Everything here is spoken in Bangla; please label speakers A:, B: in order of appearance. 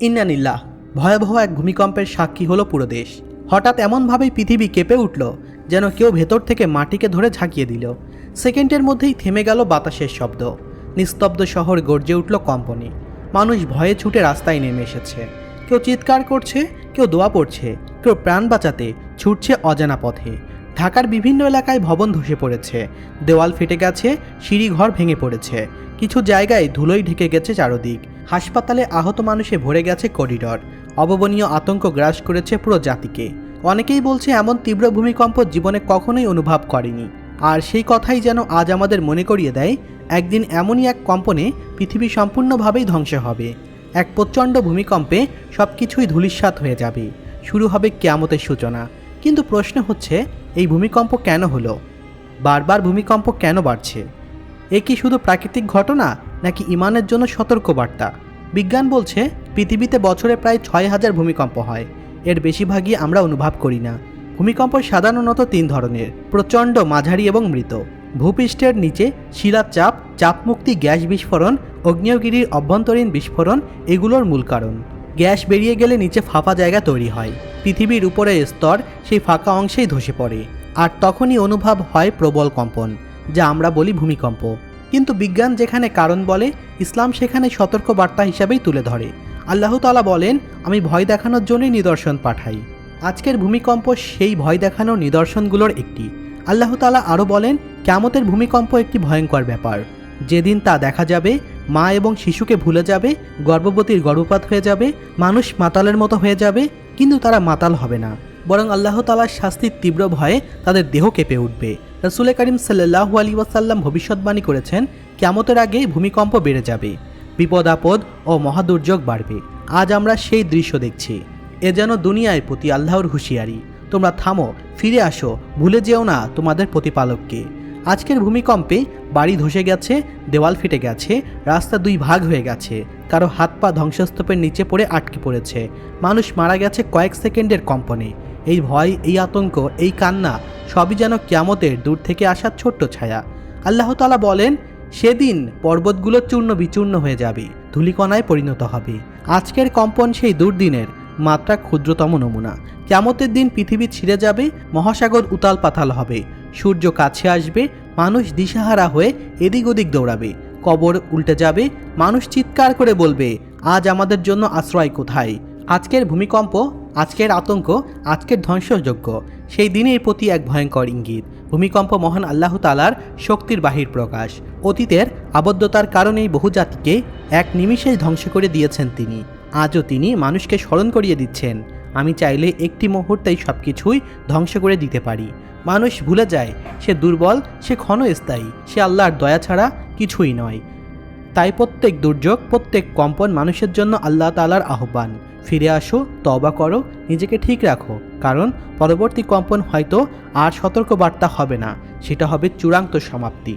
A: ইন্নানিল্লাহ ভয়াবহ এক ভূমিকম্পের সাক্ষী হলো পুরো দেশ। হঠাৎ এমনভাবেই পৃথিবী কেঁপে উঠল, যেন কেউ ভেতর থেকে মাটিকে ধরে ঝাঁকিয়ে দিল। সেকেন্ডের মধ্যেই থেমে গেল বাতাসের শব্দ। নিস্তব্ধ শহর গর্জে উঠল কম্পনি। মানুষ ভয়ে ছুটে রাস্তায় নেমে এসেছে। কেউ চিৎকার করছে, কেউ দোয়া পড়ছে, কেউ প্রাণ বাঁচাতে ছুটছে অজানা পথে। ঢাকার বিভিন্ন এলাকায় ভবন ধসে পড়েছে। দেওয়াল ফেটে গেছে, সিঁড়িঘর ভেঙে পড়েছে। কিছু জায়গায় ধুলোই ঢেকে গেছে চারদিক। হাসপাতালে আহত মানুষে ভরে গেছে করিডর। অববনীয় আতঙ্ক গ্রাস করেছে পুরো জাতিকে। অনেকেই বলছে এমন তীব্র ভূমিকম্প জীবনে কখনোই অনুভব করেনি। আর সেই কথাই যেন আজ আমাদের মনে করিয়ে দেয়, একদিন এমনই এক কম্পনে পৃথিবী সম্পূর্ণভাবেই ধ্বংস হবে। এক প্রচণ্ড ভূমিকম্পে সব কিছুই ধূলিসাৎ হয়ে যাবে। শুরু হবে কেয়ামতের সূচনা। কিন্তু প্রশ্ন হচ্ছে, এই ভূমিকম্প কেন হলো? বারবার ভূমিকম্প কেন বাড়ছে? এ কি শুধু প্রাকৃতিক ঘটনা, নাকি ইমানের জন্য সতর্কবার্তা? বিজ্ঞান বলছে, পৃথিবীতে বছরে প্রায় ছয় হাজার ভূমিকম্প হয়। এর বেশিরভাগই আমরা অনুভব করি না। ভূমিকম্প সাধারণত তিন ধরনের, প্রচণ্ড, মাঝারি এবং মৃত। ভূপৃষ্ঠের নিচে শিলার চাপ চাপমুক্তি গ্যাস বিস্ফোরণ, অগ্নেয়গিরির অভ্যন্তরীণ বিস্ফোরণ, এগুলোর মূল কারণ। গ্যাস বেরিয়ে গেলে নিচে ফাঁপা জায়গা তৈরি হয়। পৃথিবীর উপরের স্তর সেই ফাঁকা অংশেই ধসে পড়ে। আর তখনই অনুভব হয় প্রবল কম্পন, যা আমরা বলি ভূমিকম্প। কিন্তু বিজ্ঞান যেখানে কারণ বলে, ইসলাম সেখানে সতর্ক বার্তা হিসাবেই তুলে ধরে। আল্লাহ তালা বলেন, আমি ভয় দেখানোর জন্যই নিদর্শন পাঠাই। আজকের ভূমিকম্প সেই ভয় দেখানোর নিদর্শনগুলোর একটি। আল্লাহ তালা আরও বলেন, ক্যামতের ভূমিকম্প একটি ভয়ঙ্কর ব্যাপার। যেদিন তা দেখা যাবে, মা এবং শিশুকে ভুলে যাবে, গর্ভবতীর গর্ভপাত হয়ে যাবে, মানুষ মাতালের মতো হয়ে যাবে কিন্তু তারা মাতাল হবে না। বরং আল্লাহ তালার শাস্তির তীব্র ভয়ে তাদের দেহ কেঁপে উঠবে। রসুল করিম সাল্লাহু আলী ওয়াসাল্লাম ভবিষ্যৎবাণী করেছেন, ক্যামতের আগে ভূমিকম্প বেড়ে যাবে, বিপদ আপদ ও মহাদুর্যোগ বাড়বে। আজ আমরা সেই দৃশ্য দেখছি। এ যেন দুনিয়ায় প্রতি আল্লাহর হুঁশিয়ারি। তোমরা থামো, ফিরে আসো, ভুলে যেও না তোমাদের প্রতিপালককে। আজকের ভূমিকম্পে বাড়ি ধসে গেছে, দেওয়াল ফেটে গেছে, রাস্তা দুই ভাগ হয়ে গেছে, কারও হাত পা ধ্বংসস্তূপের নিচে পড়ে আটকে পড়েছে, মানুষ মারা গেছে কয়েক সেকেন্ডের কম্পনে। এই ভয়, এই আতঙ্ক, এই কান্না সবই যেন ক্যামতের দূর থেকে আসার ছোট্ট ছায়া। আল্লাহ তালা বলেন, সেদিন পর্বতগুলো চূর্ণ বিচূর্ণ হয়ে যাবে, ধূলিকণায় পরিণত হবে। আজকের কম্পন সেই দুর্দিনের মাত্রা ক্ষুদ্রতম নমুনা। ক্যামতের দিন পৃথিবী ছিঁড়ে যাবে, মহাসাগর উতাল পাতাল হবে। সূর্য কাছে আসবে, মানুষ দিশাহারা হয়ে এদিক ওদিক দৌড়াবে। কবর উল্টে যাবে, মানুষ চিৎকার করে বলবে, আজ আমাদের জন্য আশ্রয় কোথায়? আজকের ভূমিকম্প, আজকের আতঙ্ক, আজকের ধ্বংসযোগ্য সেই দিনের প্রতি এক ভয়ঙ্কর ইঙ্গিত। ভূমিকম্প মহান আল্লাহ তালার শক্তির বাহির প্রকাশ। অতীতের আবদ্ধতার কারণেই বহু জাতিকে এক নিমিষেই ধ্বংস করে দিয়েছেন তিনি। আজও তিনি মানুষকে স্মরণ করিয়ে দিচ্ছেন। আমি চাইলে একটি মুহূর্তেই সব কিছুই ধ্বংস করে দিতে পারি। মানুষ ভুলে যায়, সে দুর্বল, সে ক্ষণস্থায়ী, সে আল্লাহর দয়া ছাড়া কিছুই নয়। তাই প্রত্যেক দুর্যোগ, প্রত্যেক কম্পন মানুষের জন্য আল্লাহ তালার আহ্বান। ফিরে আসো তবা করো, নিজেকে ঠিক রাখো, কারণ পরবর্তী কম্পন হয়তো আর সতর্কবার্তা হবে না, সেটা হবে চূড়ান্ত সমাপ্তি।